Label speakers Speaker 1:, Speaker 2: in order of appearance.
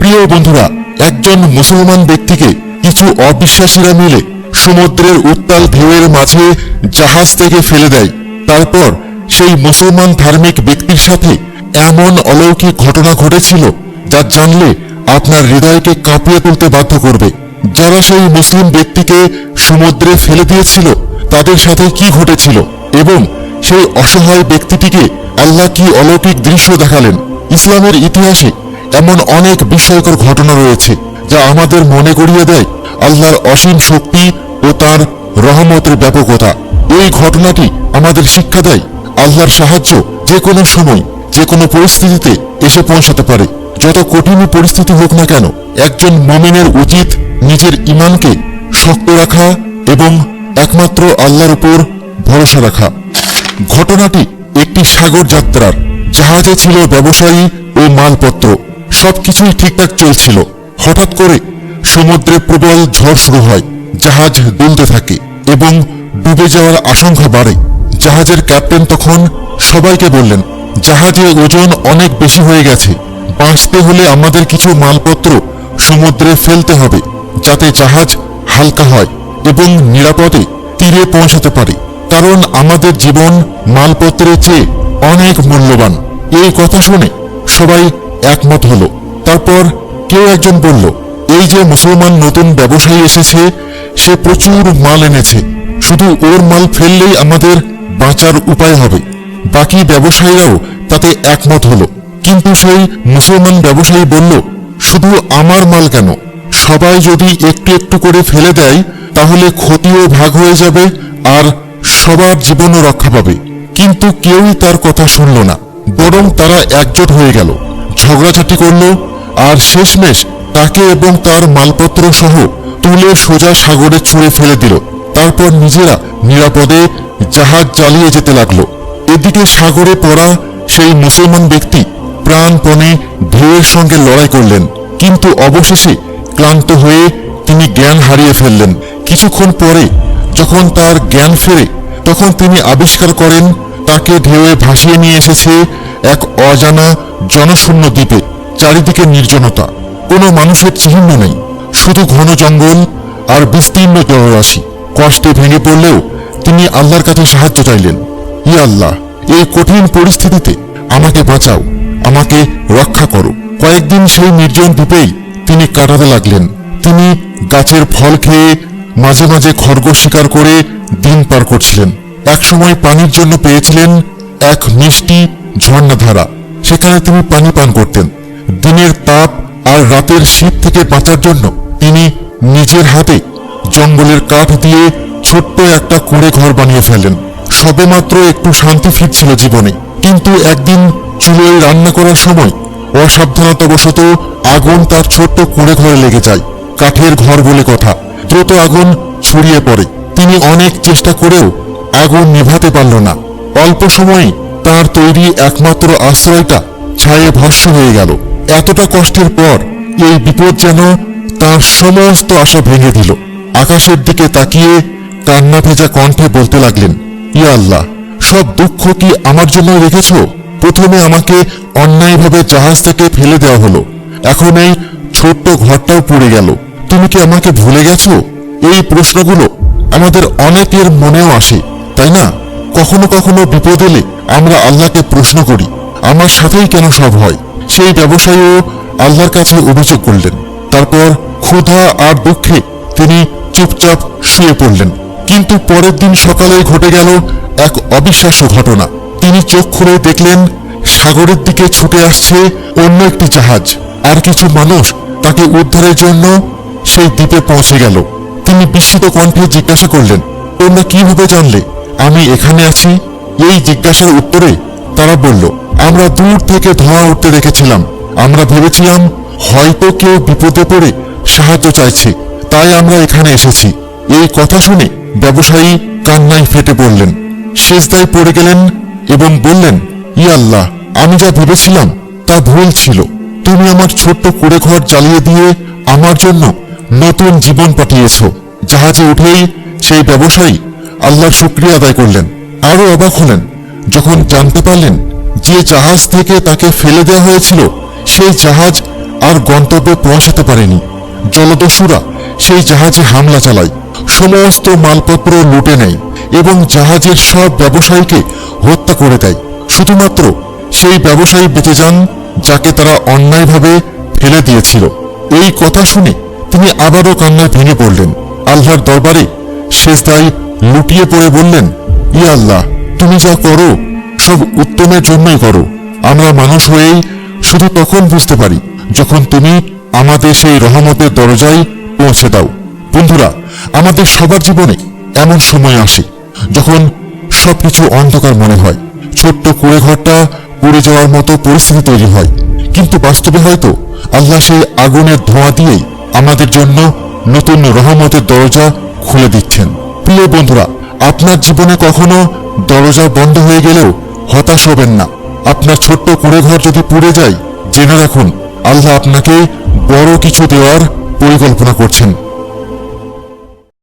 Speaker 1: প্রিয় বন্ধুরা, একজন মুসলমান ব্যক্তিকে কিছু অবিশ্বাসীরা মিলে সমুদ্রের উত্তাল ঢেউয়ের মাঝে জাহাজ থেকে ফেলে দেয়। তারপর সেই মুসলমান ধার্মিক ব্যক্তির সাথে এমন অলৌকিক ঘটনা ঘটেছিল যা জানলে আপনার হৃদয়কে কাঁপিয়ে তুলতে বাধ্য করবে। যারা সেই মুসলিম ব্যক্তিকে সমুদ্রে ফেলে দিয়েছিল, তাদের সাথে কি ঘটেছিল এবং সেই অসহায় ব্যক্তিটিকে আল্লাহ কি অলৌকিক দৃশ্য দেখালেন? ইসলামের ইতিহাসে এমন অনেক বিস্ময়কর ঘটনা রয়েছে যা আমাদের মনে করিয়ে দেয় আল্লাহর অসীম শক্তি ও তার রহমতের ব্যাপকতা। এই ঘটনাটি আমাদের শিক্ষা দেয় আল্লাহর সাহায্য যে কোনো সময়, যে কোনো পরিস্থিতিতে এসে পৌঁছাতে পারে। যত কঠিন পরিস্থিতি হোক না কেন, একজন মমিনের উচিত নিজের ইমানকে শক্ত রাখা এবং একমাত্র আল্লাহর উপর ভরসা রাখা। ঘটনাটি একটি সাগর যাত্রার, জাহাজে ছিল ব্যবসায়ী ও মালপত্র। সবকিছুই ঠিকঠাক চলছিল। হঠাৎ করে সমুদ্রে প্রবল ঝড় শুরু হয়, জাহাজ দুলতে থাকে এবং ডুবে যাওয়ার আশঙ্কা বাড়ে। জাহাজের ক্যাপ্টেন তখন সবাইকে বললেন, জাহাজের ওজন অনেক বেশি হয়ে গেছে। বাঁচতে হলে আমাদের কিছু মালপত্র সমুদ্রে ফেলতে হবে, যাতে জাহাজ হালকা হয় এবং নিরাপদে তীরে পৌঁছাতে পারে। কারণ আমাদের জীবন মালপত্রের চেয়ে অনেক মূল্যবান। এই কথা শুনে সবাই একমত হলো। তারপর কেউ একজন বলল, এই যে মুসলমান নতুন ব্যবসায়ী এসেছে, সে প্রচুর মাল এনেছে। শুধু ওর মাল ফেললেই আমাদের বাঁচার উপায় হবে। বাকি ব্যবসায়ীরাও তাতে একমত হলো। কিন্তু সেই মুসলমান ব্যবসায়ী বলল, শুধু আমার মাল কেন? সবাই যদি একটু একটু করে ফেলে দেয়, তাহলে ক্ষতিও ভাগ হয়ে যাবে আর সবার জীবনও রক্ষা পাবে। কিন্তু কেউই তার কথা শুনল না, বরং তারা একজোট হয়ে গেল। ঝগড়াঝাটি করল, আর শেষমেশ তাকে এবং তার মালপত্র সহ তুলে সোজা সাগরে ছুঁড়ে ফেলে দিল। তারপর নিজেরা নিরাপদে জাহাজ চালিয়ে যেতে লাগল। এদিকে সাগরে পড়া সেই মুসলমান ব্যক্তি প্রাণপণে ঢেউয়ের সঙ্গে লড়াই করলেন, কিন্তু অবশেষে ক্লান্ত হয়ে তিনি জ্ঞান হারিয়ে ফেললেন। কিছুক্ষণ পরে যখন তার জ্ঞান ফেরে, তখন তিনি আবিষ্কার করেন, তাকে ঢেউয়ে ভাসিয়ে নিয়ে এসেছে এক অজানা জনশূন্য দ্বীপে চারিদিকে নির্জনতা। কোনো মানুষের চিহ্ন নেই। শুধু ঘন জঙ্গল আর বিস্তীর্ণ জলরাশি। কষ্টে ভেঙে পড়লেও তিনি আল্লাহর কাছে সাহায্য চাইলেন। ই আল্লাহ, এই কঠিন পরিস্থিতিতে আমাকে বাঁচাও, আমাকে রক্ষা করো। কয়েকদিন সেই নির্জন দ্বীপেই তিনি কাটাতে লাগলেন। তিনি গাছের ফল খেয়ে মাঝে মাঝে খরগোশ শিকার করে দিন পার করছিলেন। একসময় পানির জন্য পেয়েছিলেন এক মিষ্টি ঝর্ণাধারা, সেখানে তিনি পানি পান করতেন। দিনের তাপ আর রাতের শীত থেকে বাঁচার জন্য তিনি নিজের হাতে জঙ্গলের কাঠ দিয়ে ছোট্ট একটা কুঁড়ে ঘর বানিয়ে ফেলেন সবেমাত্র একটু শান্তি ফিরছিল জীবনে। কিন্তু একদিন চুলোয় রান্না করার সময় অসাবধানতাবশত আগুন তার ছোট্ট কুঁড়ে ঘরে লেগে যায়। কাঠের ঘর বলে কথা, দ্রুত আগুন ছড়িয়ে পড়ে। তিনি অনেক চেষ্টা করেও আগুন নিভাতে পারল না। অল্প সময়ে তার তৈরি একমাত্র আশ্রয়টা ছায়ে ভস্য হয়ে গেল। এতটা কষ্টের পর এই বিপদ যেন তার সমস্ত আশা ভেঙে দিল। আকাশের দিকে তাকিয়ে কান্না ভেজা কণ্ঠে বলতে লাগলেন, ইয়া আল্লাহ, সব দুঃখ কি আমার জন্য রেখেছ? প্রথমে আমাকে অন্যায়ভাবে জাহাজ থেকে ফেলে দেওয়া হলো। এখন এই ছোট্ট ঘরটাও পড়ে গেল। তুমি কি আমাকে ভুলে গেছো? এই প্রশ্নগুলো আমাদের অনেকের মনেও আসে, তাই না? কখনো কখনো বিপদ এলে আমরা আল্লাহকে প্রশ্ন করি, আমার সাথেই কেন সব হয়? সেই ব্যবসায়ীও আল্লাহর কাছে অভিযোগ করলেন। তারপর ক্ষুধা আর দুঃখে তিনি চুপচাপ শুয়ে পড়লেন। কিন্তু পরের দিন সকালে ঘটে গেল এক অবিশ্বাস্য ঘটনা। তিনি চোখ খুলে দেখলেন, সাগরের দিকে ছুটে আসছে অন্য একটি জাহাজ। আর কিছু মানুষ তাকে উদ্ধারের জন্য সেই দ্বীপে পৌঁছে গেল। তিনি বিস্মিত কণ্ঠে জিজ্ঞাসা করলেন, তোমরা কীভাবে জানলে আমি এখানে আছি। এই জিজ্ঞাসার উত্তরে তারা বলল, আমরা দূর থেকে ধোঁয়া উঠতে দেখেছিলাম। আমরা ভেবেছিলাম হয়তো কেউ বিপদে পড়ে সাহায্য চাইছে। তাই আমরা এখানে এসেছি। এই কথা শুনে ব্যবসায়ী কান্নায় ফেটে পড়লেন। শেষদায় পড়ে গেলেন এবং বললেন, ই আল্লাহ, আমি যা ভেবেছিলাম তা ভুল ছিল। তুমি আমার ছোট্ট কুড়ে ঘর জ্বালিয়ে দিয়ে আমার জন্য নতুন জীবন পাঠিয়েছ। জাহাজে উঠেই সেই ব্যবসায়ী আল্লাহর শুক্রিয়া আদায় করলেন। আরও অবাক হলেন। যখন জানতে পারলেন যে জাহাজ থেকে তাকে ফেলে দেওয়া হয়েছিল, সেই জাহাজ আর গন্তব্যে পৌঁছাতে পারেনি। জলদস্যুরা সেই জাহাজে হামলা চালায়। সমস্ত মালপত্র লুটে নেয় এবং জাহাজের সব ব্যবসায়ীকে হত্যা করে দেয়। শুধুমাত্র সেই ব্যবসায়ী বেঁচে যান যাকে তারা অন্যায়ভাবে ফেলে দিয়েছিল। এই কথা শুনে তিনি আবারও কান্নায় ভেঙে পড়লেন। আল্লাহর দরবারে শেষদায় লুটিয়ে পড়ে বললেন, ই আল্লাহ, তুমি যা করো, সব উত্তমের জন্যই করো। আমরা মানুষ হয়েই শুধু তখন বুঝতে পারি, যখন তুমি আমাদের সেই রহমতের দরজায় পৌঁছে দাও। বন্ধুরা, আমাদের সবার জীবনে এমন সময় আসে, যখন সবকিছু অন্ধকার মনে হয়। ছোট্ট কুড়ে ঘরটা পুড়ে যাওয়ার মতো পরিস্থিতি তৈরি হয়। কিন্তু বাস্তবে হয়তো আল্লাহ সেই আগুনের ধোঁয়া দিয়েই আমাদের জন্য নতুন রহমতের দরজা খুলে দিচ্ছেন। প্রিয় বন্ধুরা, আপনার জীবনে কখনো দরজা বন্ধ হয়ে গেলেও হতাশ হবেন না। আপনার ছোট্ট কুড়ে ঘর যদি পুড়ে যায়, জেনে রাখুন, আল্লাহ আপনাকে বড় কিছু দেওয়ার পরিকল্পনা করছেন।